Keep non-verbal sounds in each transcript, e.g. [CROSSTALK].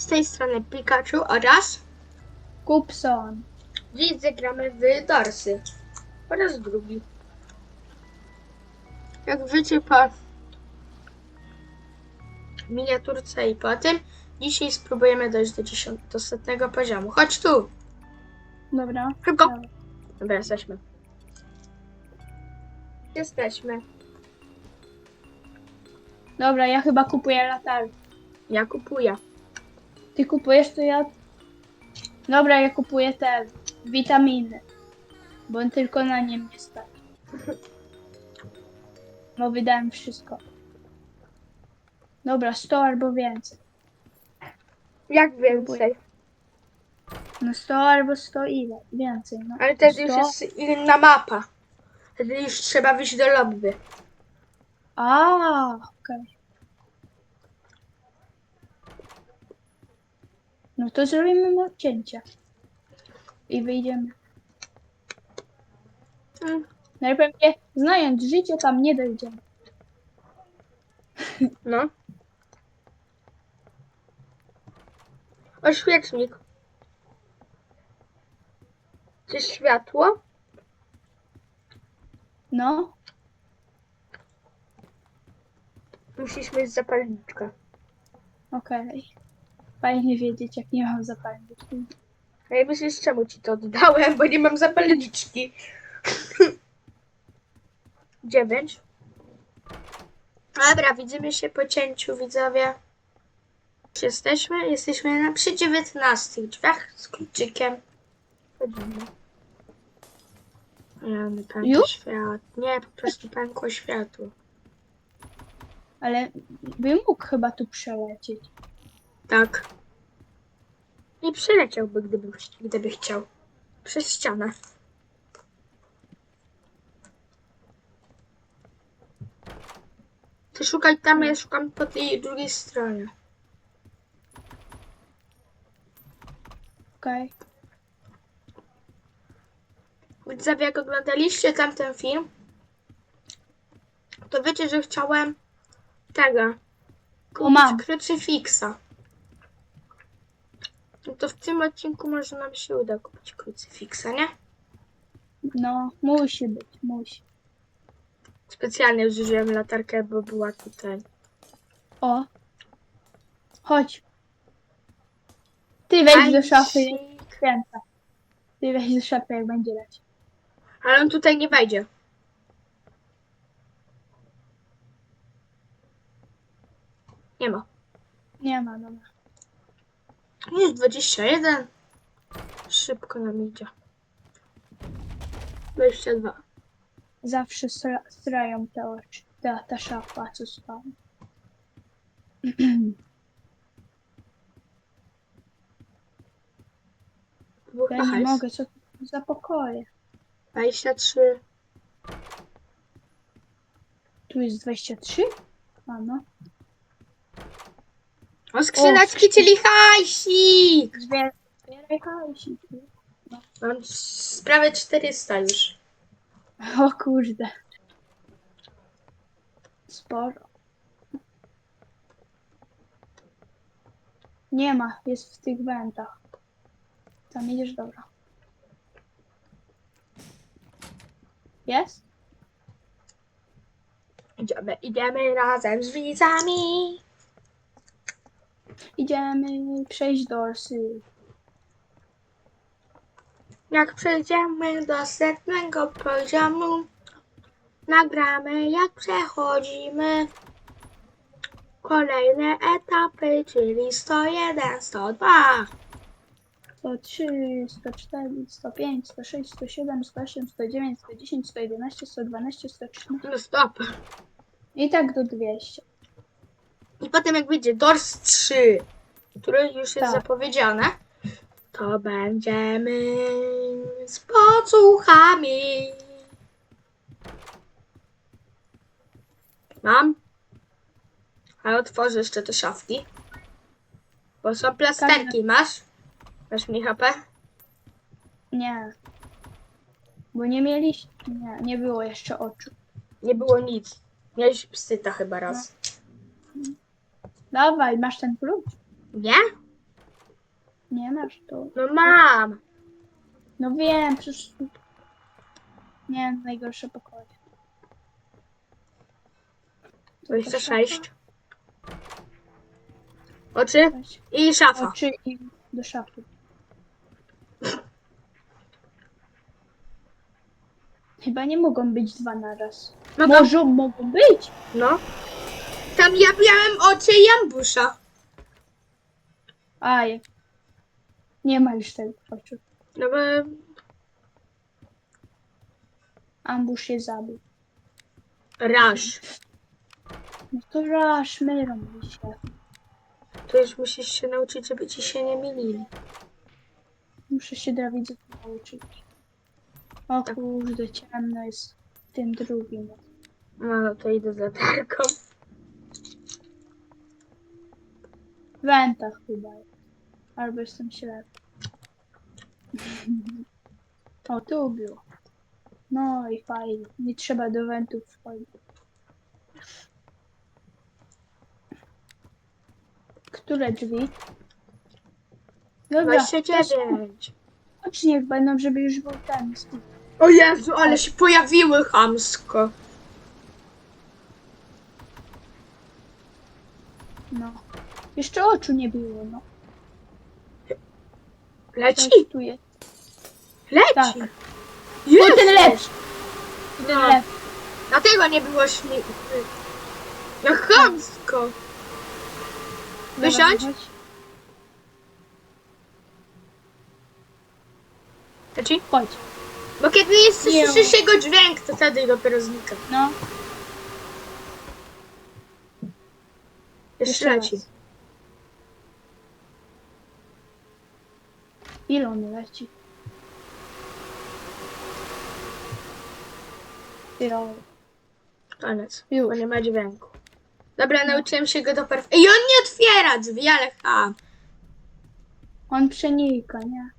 Z tej strony Pikachu oraz Kupson. dziś zagramy w Dorsy. Po raz drugi. Jak wiecie po miniaturce i po tym, dzisiaj spróbujemy dojść do, dziesiąt, do setnego poziomu. Chodź tu! Dobra. Szybko! Dobra. Dobra, jesteśmy. Jesteśmy. Dobra, ja chyba kupuję latarkę. Ja kupuję. Ty kupujesz, to ja... Dobra, ja kupuję te witaminy. Bo tylko na nie mnie stać. Bo wydałem wszystko. Dobra, 100 albo więcej. Jak więcej? No 100 albo 100 ile? Więcej, no. Ale wtedy 100? już jest inna mapa. Wtedy już trzeba wyjść do lobby. A, okej. No to zrobimy odcięcie. I wyjdziemy. Mm, Najpewniej, znając życie, tam nie dojdziemy. No. Oświetnik. Czy światło? No, Musisz mieć zapalniczkę. okej. Fajnie wiedzieć, jak nie mam zapalniczki. A ja myślisz, czemu ci to oddałem, bo nie mam zapalniczki. [LAUGHS] Dziewięć. Dobra, widzimy się po cięciu, widzowie. Jesteśmy? Jesteśmy na przy 19 drzwiach z kluczykiem. Chodzimy. Ja pękło Już? światło. Nie, po prostu pękło światło. Ale by mógł chyba tu przelecieć. Tak. I przyleciałby, gdyby, gdyby chciał. Przez ścianę. Ty szukaj tam, ja szukam po tej drugiej stronie. Okej. Widzowie, jak oglądaliście tamten film, to wiecie, że chciałem tego. Mam. Kupić krucyfiksa. No to w tym odcinku może nam się uda kupić krucyfiksa, nie? No, musi być, musi. Specjalnie zużyłem latarkę, bo była tutaj. O. Chodź. Ty wejdź do szafy kręcę. Ty wejdź do szafy, jak będzie lecieć. Ale on tutaj nie wejdzie. Nie ma. Nie ma, dobra. Jest 21. Szybko nam idzie. 22. Zawsze stra- strają te oczy. Ta, ta szafa, co. Dwóch Ja nie mogę, co za pokoje? 23. Tu jest 23? A no. O, skrzyneczki, czyli hajsik! Zbieraj hajsik. Mam s- prawie 400 już. O kurde. Sporo. Nie ma, jest w tych wentach. Tam idziesz, dobra. Jest? Idziemy, idziemy razem z widzami. Idziemy przejść dorsy. Jak przejdziemy do setnego poziomu, nagramy jak przechodzimy kolejne etapy, czyli 101, 102. 103, 104, 105, 106, 107, 108, 109, 110, 111, 112, 113 No stop. i tak do 200. I potem jak wyjdzie DORS 3, które już jest Tak. zapowiedziane, to będziemy z podsłuchami. Mam. A otworzę jeszcze te szafki. Bo są plasterki. Masz? Masz mi HP? Nie. Bo nie mieliście. Nie, nie było jeszcze oczu. Nie było nic. Miałeś psyta chyba raz. Dawaj, masz ten klucz? Nie? Nie masz to. No mam. No wiem, przecież... Nie, najgorsze pokoje. 26. Oczy i szafa. Oczy i do szafy. Chyba nie mogą być dwa na raz. No to, Może mogą być? no. Tam ja miałem oczy i ambusza. A, jak... Nie ma już tego oczu. No bo Ambush się zabił. raż. No to mylą mi się. To już musisz się nauczyć, żeby ci się nie mylili. Muszę się Dawidze nauczyć. O kurde, ciemno jest w tym drugim. No, no to idę z latarką. W wentach chyba. Albo jestem ślepy. [LAUGHS] o, tu było. No i fajnie. Nie trzeba do wentów wchodzić. Które drzwi? Dobra, też 29. chodź niech będą, żeby już był ten. O Jezu, ale się pojawiły chamsko. No. Jeszcze oczu nie było, no. Leci? Tu jest. Leci. Tak. Jest. Ten No. Dlatego nie było śmiechu. No chamsko. Wysiądź? Dobra. Leci? Chodź. Bo kiedy jest Nie. słyszysz jego dźwięk, to wtedy dopiero znika. No. Jeszcze Jeszcze leci. raz. Ile on leci? Ile? Koniec. Już. Bo nie ma dźwięku. Dobra, nauczyłem się go do perf... Ej, on nie otwiera drzwi, ale ham. On przenika, nie?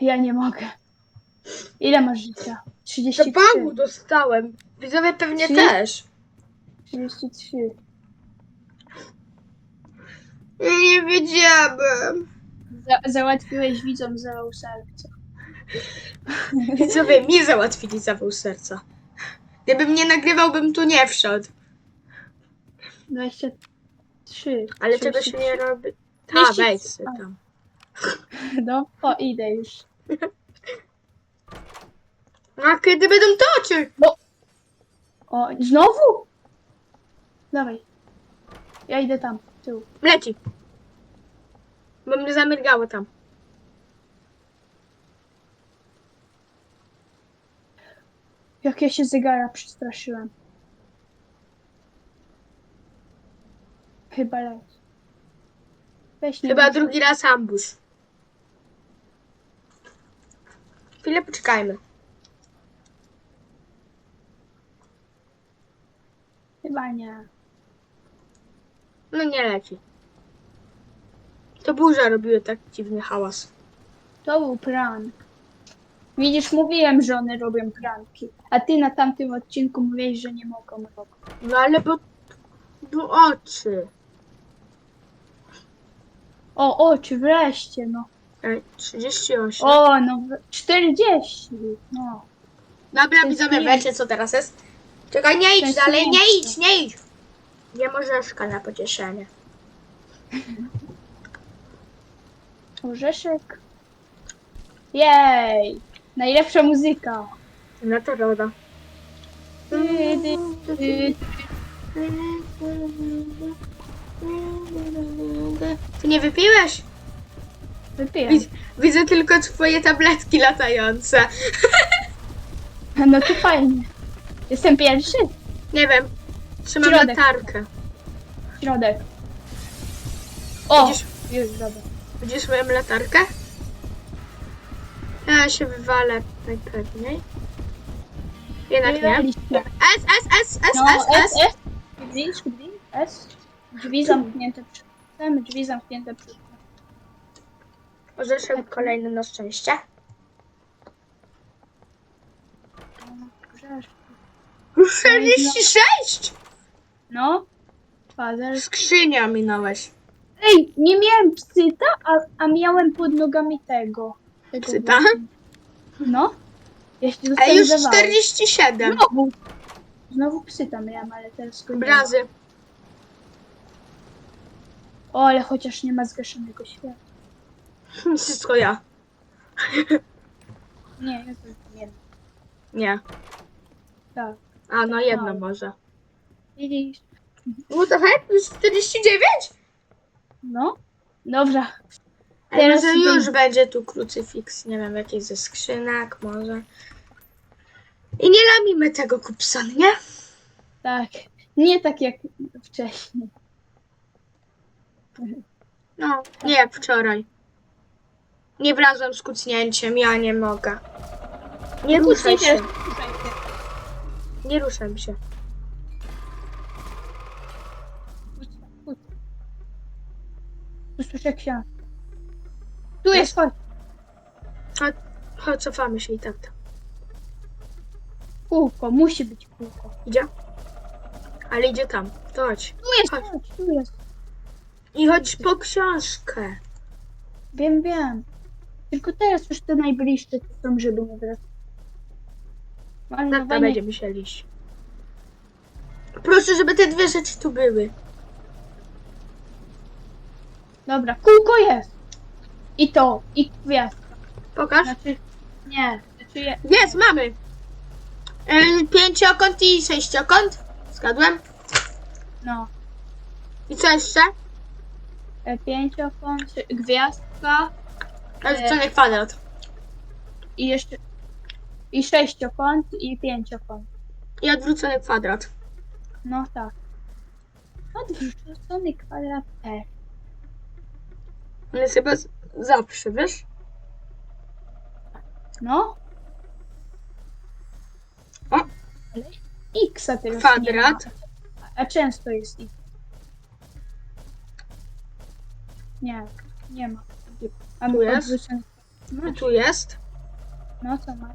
Ja nie mogę. Ile masz życia? 33. Zapału dostałem. Widzowie pewnie Trzy? też. 33. Ja nie wiedziałem. Za załatwiłeś widzom za serce. Widzowie mi załatwili zawał serca. Gdybym nie nagrywał, bym tu nie wszedł. 23. Ale czego się 33. nie robi? Ta, Trzydzieści- wejdź sobie tam. [LAUGHS] No, o, idę już. A kiedy będą toczy? O, znowu? Dawaj. Ja idę tam, tył. Leci. Bo mnie zamrygało tam. Jak ja się zegara przestraszyłem. Chyba leć. Weź nie Chyba wiem, drugi raz ambush. Chwilę poczekajmy. Chyba nie. No nie leci. To burza robiły tak dziwny hałas. To był prank. Widzisz, mówiłem, że one robią pranki. A ty na tamtym odcinku mówiłeś, że nie mogą robić. No ale bo... bo oczy. O, oczy, wreszcie, no. Ej, 38. O, no, w- 40. No. Dobra, to widzowie, jest wiecie co teraz jest? Czekaj, nie idź dalej, nie idź, nie idź. Nie orzeszka na pocieszenie. [LAUGHS] Orzeszek. Jej! Najlepsza muzyka. No to roda. Ty, nie wypiłeś? Wypiłem. Widz, widzę tylko twoje tabletki latające. [LAUGHS] No to fajnie. Jestem pierwszy. Nie wiem. Trzymam Środek. latarkę. Środek. O! Widzisz, Już, dobra. Widzisz moją latarkę? Ja się wywalę najpewniej. Jednak nie. Wywaliśmy. S, S, S, S, No, S, S. S, S. Drzwi, S. Drzwi zamknięte przed oknem, drzwi zamknięte przed. Orzeszek kolejny na szczęście. Orzeszek. Już 46! No. Fazer. Skrzynia minąłeś. Ej, nie miałem psyta, a, a miałem pod nogami tego. tego Psyta? właśnie. No. Ja się Ej, już dostałem 47. Znowu. Znowu psyta miałem, ale teraz go nie ma. Obrazy. O, ale chociaż nie ma zgaszonego światła. [LAUGHS] Wszystko ja. [LAUGHS] Nie, ja to wiem. Nie. Tak. A, no jedno Mało. może. Widzisz? What the heck? Już 49? No. Dobra. Teraz może idę- już będzie tu krucyfiks, nie wiem, jakiś ze skrzynek może. I nie lamimy tego kupson, nie? Tak. Nie tak jak wcześniej. No, nie jak wczoraj. Nie wlazłem z kucnięciem, ja nie mogę. Nie ruszaj się, nie ruszaj się. Usłyszę książkę. Tu jest, chodź. Chodź, chodź, cofamy się i tak. Kółko, musi być kółko. Idzie? Ale idzie tam, to chodź. Tu jest, Chodź. chodź, tu jest. I chodź po książkę. Wiem, wiem. Tylko teraz już te najbliższe tu są, żeby nie wracać. Tak, to Malowanie- będziemy się iść. Proszę, żeby te dwie rzeczy tu były. Dobra, kółko jest. I to, i gwiazdka. Pokaż. Znaczy, nie, znaczy je, Jest, mamy. Yy, pięciokąt i sześciokąt. Zgadłem. no. I co jeszcze? E, Pięciokąt, gwiazdka Narzucony kwadrat. i jeszcze, i sześciokąt i pięciokąt. I odwrócony kwadrat. No tak. Odwrócony kwadrat E. On jest chyba z- zawsze, wiesz? No. O. Ale X teraz nie Kwadrat. ma. A często jest X. Nie, nie ma. A Tu jest? odwrócony- No, tu jest. no co ma?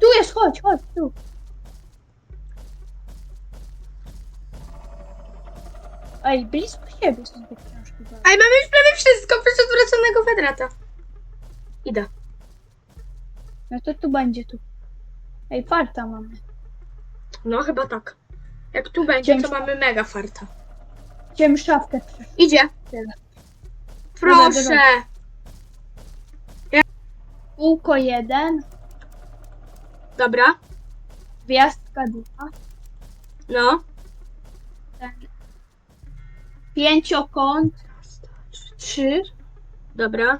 Tu jest, chodź, chodź, tu. Ej, blisko siebie są te książki. bardzo. Ej, mamy już wszystko, proszę odwróconego kwadrata. Idę. No to tu będzie tu. Ej, farta mamy. No, chyba tak. Jak tu będzie, to mamy mega farta. Chciałem szafkę przeszukać. Idzie. Tyle. Proszę. Dobra, Kółko jeden, Dobra. gwiazdka dwa, No. pięciokąt trzy, Dobra.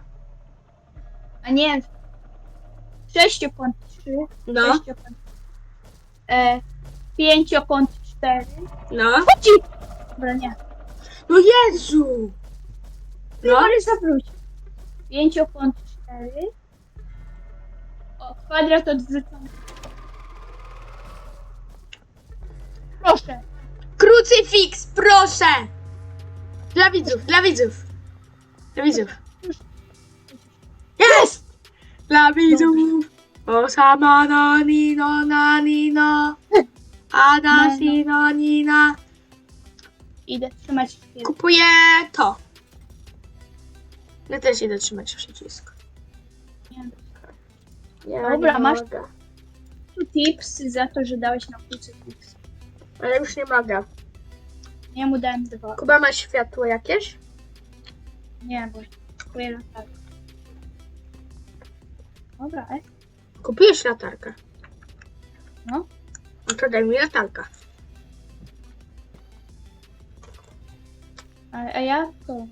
a nie, sześciokąt trzy, No. sześciokąt, e, pięciokąt cztery. No. Chodzi! Dobra, nie. No Jezu. No. No. Ale zawróć. Pięciokąt cztery. O, kwadrat odwrócony. Proszę. Krucyfiks, proszę! Dla widzów, dla widzów. Dla widzów. Jest! Dla widzów. O sama no nino na nino. Ada No, no. nina. Idę trzymać. Kupuję to. Ja też idę trzymać przycisk. Nie. Ja Dobra, nie masz- mogę. Tips za to, że dałeś na krucyfiks. Ale już nie mogę. Ja mu dałem dwa. Kuba ma światło jakieś? Nie, bo kupuję latarkę. Dobra, e? Kupujesz latarkę. No. No to daj mi latarkę. A, a ja to...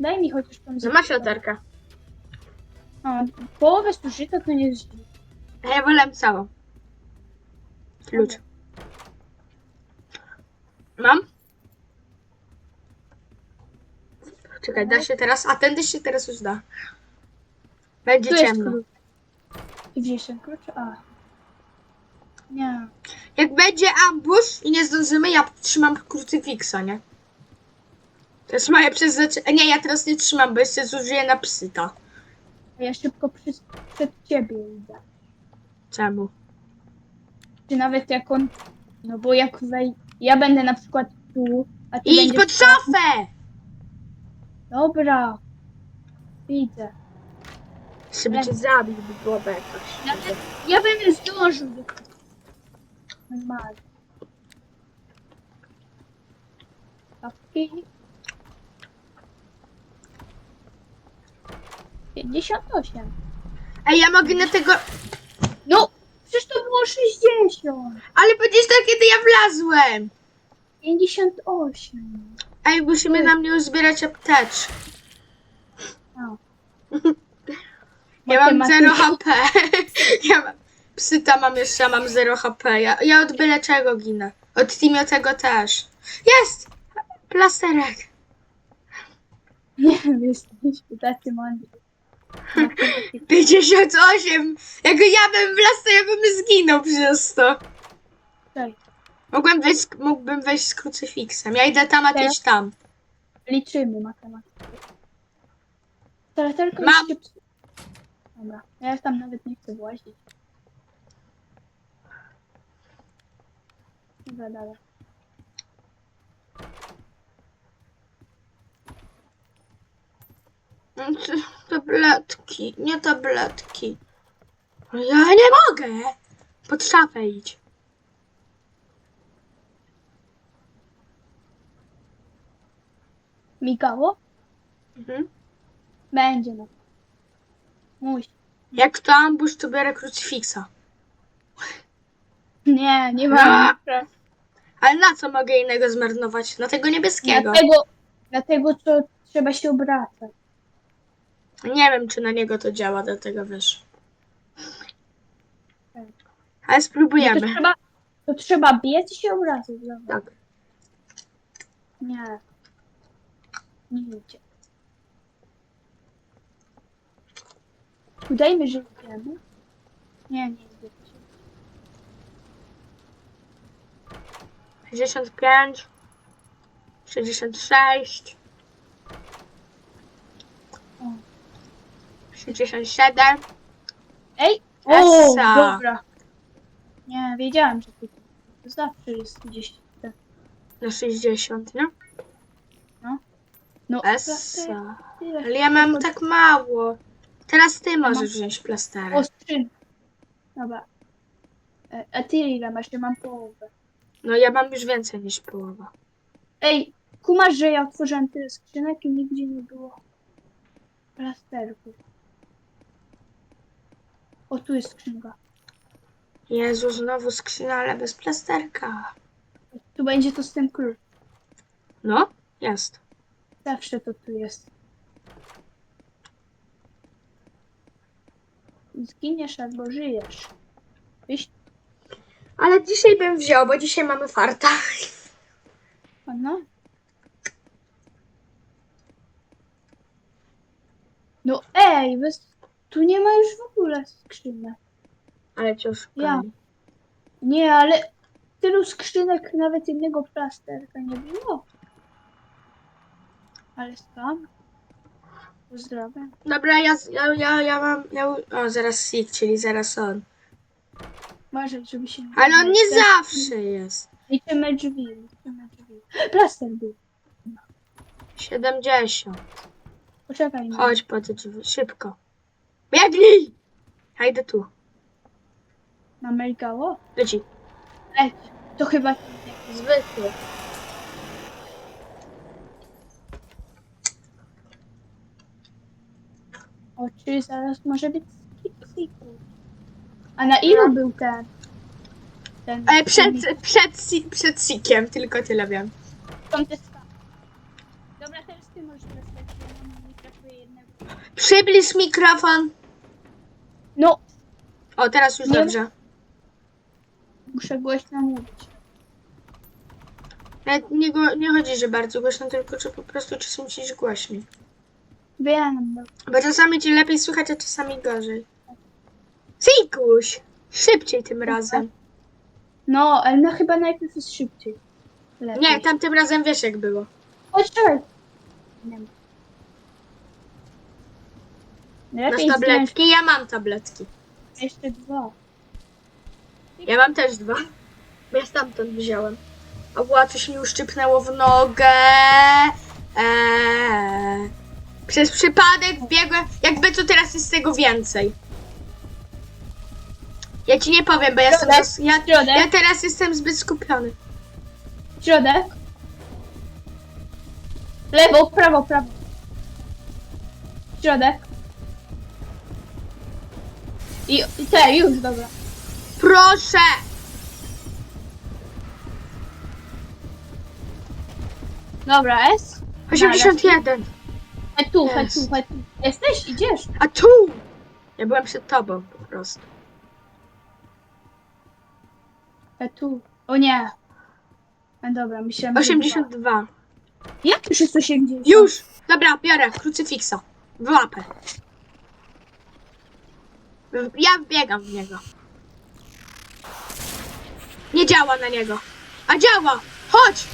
Daj mi chociaż tą... No masz latarkę. O, połowę zużyta to nie jest źle. A ja wolę całą. Klucz. Mam? Czekaj, da się teraz, a ten się teraz już da. Będzie Tu jest ciemno. klucz. I gdzie jest ten klucz? A. Nie. Jak będzie ambush i nie zdążymy, ja trzymam krucyfiksa, nie? To jest moje przeznaczenie. Nie, ja teraz nie trzymam, bo jeszcze zużyję na psyta. Ja szybko przy, przed ciebie idę. Czemu? Czy nawet jak on... No bo jak wej... Ja będę na przykład tu, a ty Idź będziesz pod szafę! Dobra. Widzę. Żeby cię zabić, by byłoby jakoś. Ja, ja bym zdążył Normalnie. Kapki. 58. Ej, ja mogę na tego... No, przecież to było 60. Ale będziesz tak, kiedy ja wlazłem. 58. Ej, musimy na mnie uzbierać apteczki. A. Ja mam Matematyka. 0 HP. [LAUGHS] Ja mam... Psyta mam jeszcze, mam 0 HP. Ja, ja od byle czego ginę. Od Timiotego też. Jest! Plasterek. Nie wiem, jesteśmy tacy mądrzy. Matematyka. 58! Jak ja bym wlazł, to ja bym zginął przez to. Czekaj, Mogłem wejść, mógłbym wejść z krucyfiksem. Ja idę tam, a ty idź tam. Liczymy matematykę. Teraz tylko Mam. Dobra, ja tam nawet nie chcę włazić. Dobra, dalej. Znaczy, Tabletki, nie tabletki. Ja nie mogę! Pod szafę idź. Migało? Mhm. Będzie no. Musi. Jak to ambush, to biorę krucyfiksa. [LAUGHS] Nie, nie ma. Ale na co mogę innego zmarnować? Na tego niebieskiego. Dlatego, dlatego co trzeba się obracać. Nie wiem, czy na niego to działa, dlatego wiesz. Tak. Ale Nie, to, spróbujemy. trzeba, to trzeba biec i się obracać. Dobra. Tak. Nie. Idzie. Udajmy, że idziemy. Nie, nie idzie. 65 66 O. 67 Ej! Essa. O, dobra. Nie, wiedziałam, że to zawsze jest gdzieś tak. na 60, nie? No, Essa. Ale ja mam tak mało. Teraz ty możesz wziąć O, plasterek. skrzyn. Dobra. E, A ty ile masz? Ja mam połowę. No ja mam już więcej niż połowa. Ej, kumasz, że ja otworzyłem tyle skrzynek i nigdzie nie było plasterków. O, tu jest skrzynka. Jezu, znowu skrzyna, ale bez plasterka. Tu będzie to z tym klucz. No, jest. Zawsze to tu jest. Zginiesz albo żyjesz. Wiesz, Ale dzisiaj bym wziął, bo dzisiaj mamy farta. no? No ej, bez... tu nie ma już w ogóle skrzynek. Ale ciężko. Ja. Nie, ale tylu skrzynek nawet jednego plasterka nie było. Ale skam. Pozdrawiam. Dobra, ja, ja, ja, ja mam. Ja, o, zaraz Sig, czyli zaraz on. Uważaj, żeby się. Ale on nie zawsze jest. Liczymy drzwi, liczymy drzwi. Plaster był. 70. Poczekaj. no. Chodź po te drzwi, szybko. Biegnij! Ja idę tu. Na Melgało? Leci. Leć. To chyba... Zwykły. Oczy zaraz może być skiksiku. A na ilu No. był ten? Ten... Ale przed, przed, Si- przed Sikiem, tylko tyle wiem. Dobra, teraz ty możesz dostać, bo mam nie jednego. Przybliż mikrofon. No, O, teraz już Nie. dobrze. muszę głośno mówić. Nawet nie, nie chodzi, że bardzo głośno, tylko że po prostu czasem ci głośniej. Wiem, no. Bo czasami ci lepiej słychać, a czasami gorzej. Sikuś! Szybciej tym razem. No, ale no chyba najpierw jest szybciej. Lepiej. Nie, tamtym razem wiesz jak było. Chodź, czekaj. Nie wiem. Masz Lepiej tabletki? Ja mam tabletki. jeszcze dwa. Ja mam też dwa. Bo ja stamtąd wziąłem. A była coś mi uszczypnęło w nogę. Eee, przez przypadek wbiegłem, jakby to teraz jest tego więcej. Ja ci nie powiem, bo ja jestem, Środek, zas- ja, środek. ja teraz jestem zbyt skupiony. Środek. Lewo, prawo, prawo. Środek. I, i te, już, dobra. Proszę! Dobra, S. 81. Chodź tu, chodź tu, chodź tu. Jesteś? Idziesz? A tu! Ja byłem przed tobą po prostu. Chodź tu. O nie. A dobra, myślałem, że 82. dwa. Jak już jest 80? Już! Dobra, biorę krucyfiksa. W łapę. W- Ja biegam w niego. Nie działa na niego. A działa! Chodź!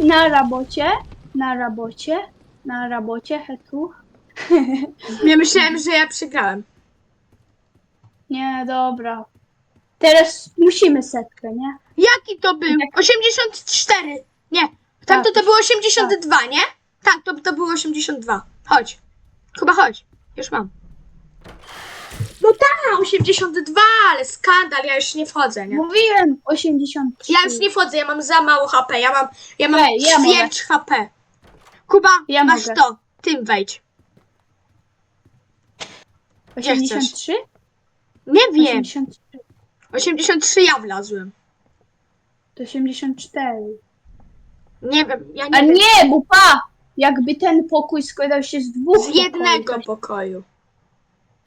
Na robocie, na robocie, na robocie, he tu. Nie myślałem, że ja przegrałem. Nie, dobra. Teraz musimy setkę, nie? Jaki to był? 84. Nie. Tamto to było 82, nie? Tak, to, to było 82. Chodź. Kuba, chodź. Już mam. No tak, 82, ale skandal, ja już nie wchodzę, nie? Mówiłem 83. Ja już nie wchodzę, ja mam za mało HP, ja mam, ja mam Ej, ja ćwierć HP. Kuba, Ja masz mogę. to, tym wejdź. Gdzie 83? Nie wiem, 83. 83 ja wlazłem. To 84. Nie wiem, ja nie A wiem. nie, bo pa! Jakby ten pokój składał się z dwóch Z jednego pokoi, pokoju.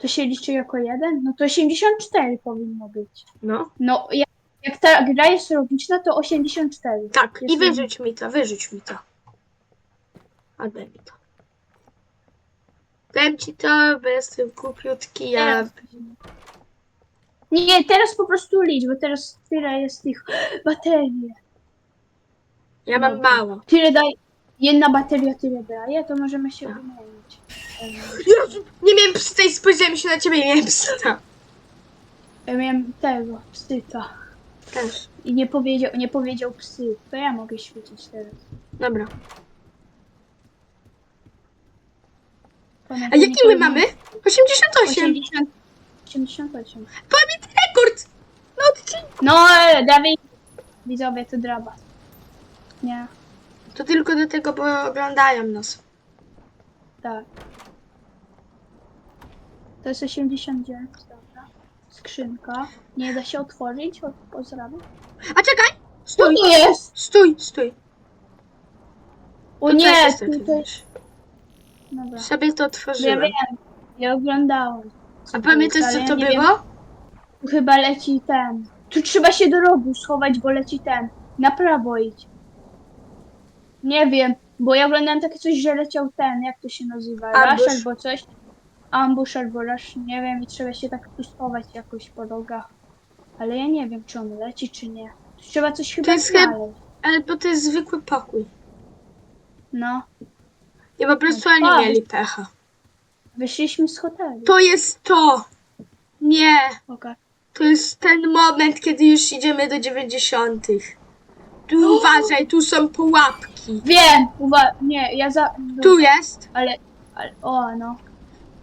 To, się liczy jako jeden? No to 84 powinno być. No, No, jak, jak ta gra jest logiczna, to 84. tak, i Jest wyrzuć mi to, wyrzuć mi to. A daj mi to. Dam ci to, bo jestem kupiutki, ja... Nie, nie, teraz po prostu licz, bo teraz tyle jest tych baterii. Ja mam mało. Tyle daj. Jedna bateria tyle daje, to możemy się Tak. wymienić. Jezu, nie miałem psta i spojrzałem się na ciebie i nie miałem psta. Ja miałem tego, psyta. Też. I nie powiedział, nie powiedział psy. To ja mogę świecić teraz. Dobra. A jaki my mamy? 88. 80, 88. Pamięt rekord! No odcinek. No, e, Dawid. Widzowie, to draba. Nie, To tylko do tego, bo oglądają nas. tak. To jest 89, dobra. Skrzynka. Nie da się otworzyć? O, Pozdrawiam. A czekaj! Co Stój! to jest? Stój, stój. O To nie, jest tu taki to wiesz. Dobra. Sobie to Ja otworzyłem. wiem, ja oglądałem. A pamiętasz, jest, co ale to ja nie wiem, było? Tu chyba leci ten. Tu trzeba się do rogu schować, bo leci ten. Na prawo idź. Nie wiem, bo ja oglądałem takie coś, że leciał ten, jak to się nazywa? Rush albo coś. Ambush albo rush, nie wiem, i trzeba się tak tu schować jakoś po rogach. Ale ja nie wiem, czy on leci, czy nie. Trzeba coś chyba jest chyba- znaleźć. Ale bo to jest zwykły pokój. No, Nie, po prostu No oni tak. mieli pecha. wyszliśmy z hotelu. To jest to! Nie, to jest ten moment, kiedy już idziemy do dziewięćdziesiątych. Tu uważaj, tu są pułapki. Wiem, uwa- nie, ja za... Tu jest. Ale, ale, o no.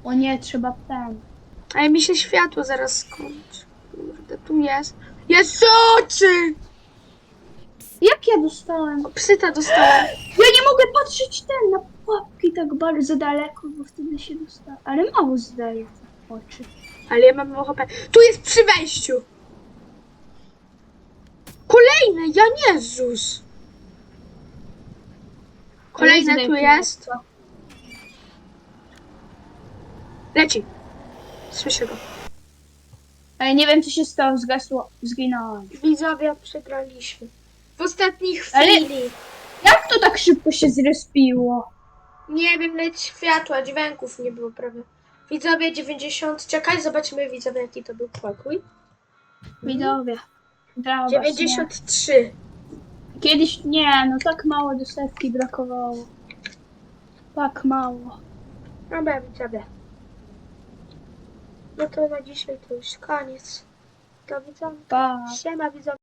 O nie, trzeba ten. Ale mi się światło zaraz skończy. Kurde, tu jest. Jest oczy! Jak ja dostałem? Psyta dostałem. Ja nie mogę patrzeć ten na pułapki tak bardzo daleko, bo wtedy się dostaje. Ale mało zdaje te oczy. Ale ja mam HP. Tu jest przy wejściu. Kolejne, ja Jezus. Kolejne tu jest. Leci. Słyszę go. Ale nie wiem co się stało, zgasło, zginąłem. Widzowie, przegraliśmy. W ostatniej Ale- chwili. Jak to tak szybko się zrespiło? Nie wiem, leć światła, dźwięków nie było prawie. Widzowie 90. Czekaj, zobaczymy widzowie jaki to był pokój. Widzowie. Drama, 93. Nie. Kiedyś nie, no tak mało do setki brakowało. Tak mało. Dobra, widzowie. No to na dzisiaj to już koniec. Do widzenia. Pa. Siema widzowie.